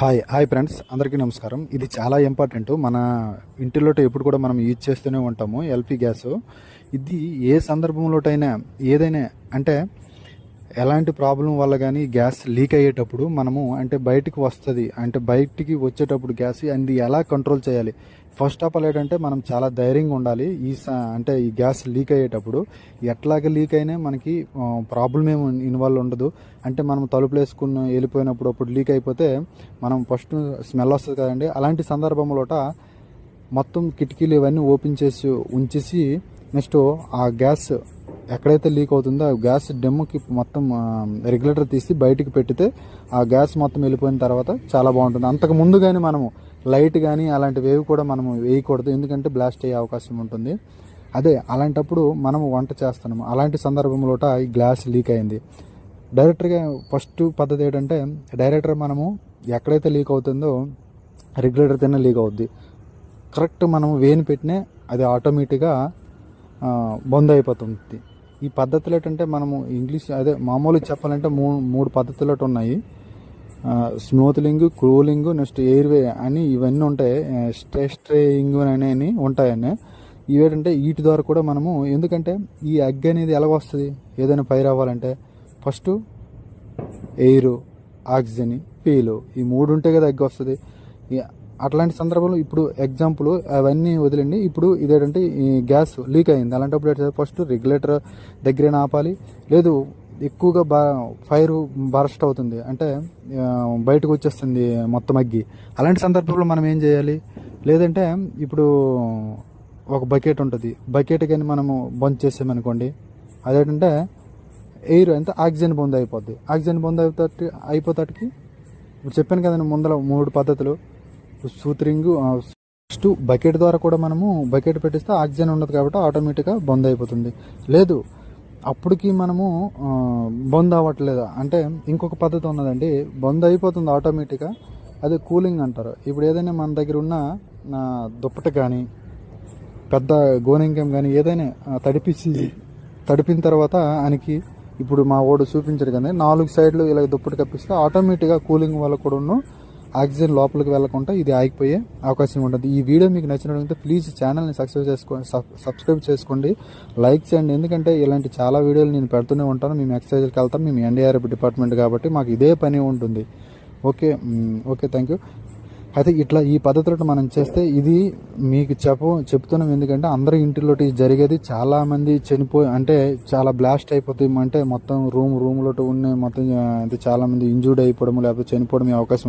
Hi hi friends అందరికీ నమస్కారం. ఇది చాలా ఇంపార్టెంట్. మన ఇంటిలో ఎప్పుడు కూడా మనం యూజ్ చేస్తూనే ఉంటాము ఎల్పి గ్యాస్. ఇది ఏ సందర్భంలోటైనా ఏదైనా అంటే ఎలాంటి ప్రాబ్లం వల్ల కానీ గ్యాస్ లీక్ అయ్యేటప్పుడు మనము అంటే బయటికి వస్తుంది. అంటే బయటికి వచ్చేటప్పుడు గ్యాస్ అది ఎలా కంట్రోల్ చేయాలి? ఫస్ట్ ఆఫ్ ఆల్ ఏంటంటే మనం చాలా ధైర్యంగా ఉండాలి. ఈ అంటే ఈ గ్యాస్ లీక్ అయ్యేటప్పుడు ఎట్లాగ లీక్ అయినా మనకి ప్రాబ్లం ఏమి ఇన్వాల్వ్ ఉండదు. అంటే మనం తలుపులు వేసుకుని వెళ్ళిపోయినప్పుడు అప్పుడు లీక్ అయిపోతే మనం ఫస్ట్ స్మెల్ వస్తుంది కదండి. అలాంటి సందర్భంలోట మొత్తం కిటికీలు ఇవన్నీ ఓపెన్ చేసి ఉంచేసి నెక్స్ట్ ఆ గ్యాస్ ఎక్కడైతే లీక్ అవుతుందో ఆ గ్యాస్ డెమ్కి మొత్తం రెగ్యులేటర్ తీసి బయటికి పెట్టితే ఆ గ్యాస్ మొత్తం వెళ్ళిపోయిన తర్వాత చాలా బాగుంటుంది. అంతకు ముందు కానీ మనము లైట్ కానీ అలాంటివి ఏవి కూడా మనము వేయకూడదు. ఎందుకంటే బ్లాస్ట్ అయ్యే అవకాశం ఉంటుంది. అదే అలాంటప్పుడు మనము వంట చేస్తున్నాము. అలాంటి సందర్భంలోట ఈ గ్లాస్ లీక్ అయింది. డైరెక్టర్గా ఫస్ట్ పద్ధతి ఏంటంటే డైరెక్టర్ మనము ఎక్కడైతే లీక్ అవుతుందో రెగ్యులేటర్ తిన్న లీక్ అవుద్ది. కరెక్ట్ మనం వేని పెట్టినే అది ఆటోమేటిక్గా బంద్ అయిపోతుంది. ఈ పద్ధతులు ఏంటంటే మనము ఇంగ్లీష్ అదే మామూలుగా చెప్పాలంటే మూడు మూడు పద్ధతులు ఉన్నాయి స్మూత్లింగ్ క్రూలింగ్ నెక్స్ట్ ఎయిర్వే అని ఇవన్నీ ఉంటాయి. స్ట్రెస్ట్రేయింగ్ అనేవి ఉంటాయని. ఇవేంటంటే వీటి ద్వారా కూడా మనము ఎందుకంటే ఈ అగ్గి అనేది ఎలా వస్తుంది? ఏదైనా పైరు అవ్వాలంటే ఫస్ట్ ఎయిర్ ఆక్సిజన్ పీలు ఈ మూడు ఉంటే కదా ఎగ్ వస్తుంది. అట్లాంటి సందర్భంలో ఇప్పుడు ఎగ్జాంపుల్ అవన్నీ వదిలేండి. ఇప్పుడు ఇదేంటంటే ఈ గ్యాస్ లీక్ అయింది. అలాంటప్పుడు ఏంటంటే ఫస్ట్ రెగ్యులేటర్ దగ్గరే ఆపాలి? లేదు ఎక్కువగా బా ఫైర్ బరస్ట్ అవుతుంది. అంటే బయటకు వచ్చేస్తుంది మొత్తం అగ్గి. అలాంటి సందర్భంలో మనం ఏం చేయాలి? లేదంటే ఇప్పుడు ఒక బకెట్ ఉంటుంది. బకెట్ కానీ మనము బంద్ చేసామనుకోండి. అదేంటంటే ఎయిర్ ఎంత? ఆక్సిజన్ బొంద అయిపోద్ది ఆక్సిజన్ బొంద అయిపోతే అయిపోతాటికి ఇప్పుడు చెప్పాను కదండి ముందర మూడు పద్ధతులు. సూత్రింగ్ నెక్స్ట్ బకెట్ ద్వారా కూడా మనము బకెట్ పెట్టిస్తే ఆక్సిజన్ ఉండదు కాబట్టి ఆటోమేటిక్గా బంద్ అయిపోతుంది. లేదు అప్పటికి మనము బంద్ అవ్వట్లేదు? అంటే ఇంకొక పద్ధతి ఉన్నదండి బంద్ అయిపోతుంది ఆటోమేటిక్గా అది కూలింగ్ అంటారు. ఇప్పుడు ఏదైనా మన దగ్గర ఉన్న దుప్పట కానీ పెద్ద గోనింకం కానీ ఏదైనా తడిపించి తడిపిన తర్వాత ఆయనకి ఇప్పుడు మా ఓడు చూపించరు కానీ నాలుగు సైడ్లు ఇలా దుప్పటి కప్పిస్తే ఆటోమేటిక్గా కూలింగ్ వల్ల కూడా ఆక్సిజన్ లోపలికి వెళ్ళకుండా ఇది ఆగిపోయే అవకాశం ఉంటుంది. ఈ వీడియో మీకు నచ్చినట్లయితే ప్లీజ్ ఛానల్ని సబ్స్క్రైబ్ చేసుకోండి సబ్స్క్రైబ్ చేసుకోండి. లైక్ చేయండి. ఎందుకంటే ఇలాంటి చాలా వీడియోలు నేను పెడుతూనే ఉంటాను. మేము ఎక్సర్సైజ్కి వెళ్తాం. మేము ఎన్డీఆర్ఎఫ్ డిపార్ట్మెంట్ కాబట్టి మాకు ఇదే పని ఉంటుంది. ఓకే ఓకే థ్యాంక్ యూ అయితే ఇట్లా ఈ పద్ధతులను మనం చేస్తే ఇది మీకు చెప్ప చెప్తున్నాం. ఎందుకంటే అందరి ఇంటిలోటి జరిగేది చాలామంది చనిపోయి అంటే చాలా బ్లాస్ట్ అయిపోతాయి అంటే మొత్తం రూమ్ రూమ్లో ఉన్న మొత్తం ఆ, చాలామంది ఇంజూర్డ్ అయిపోవడం లేకపోతే చనిపోవడం అవకాశం ఉంది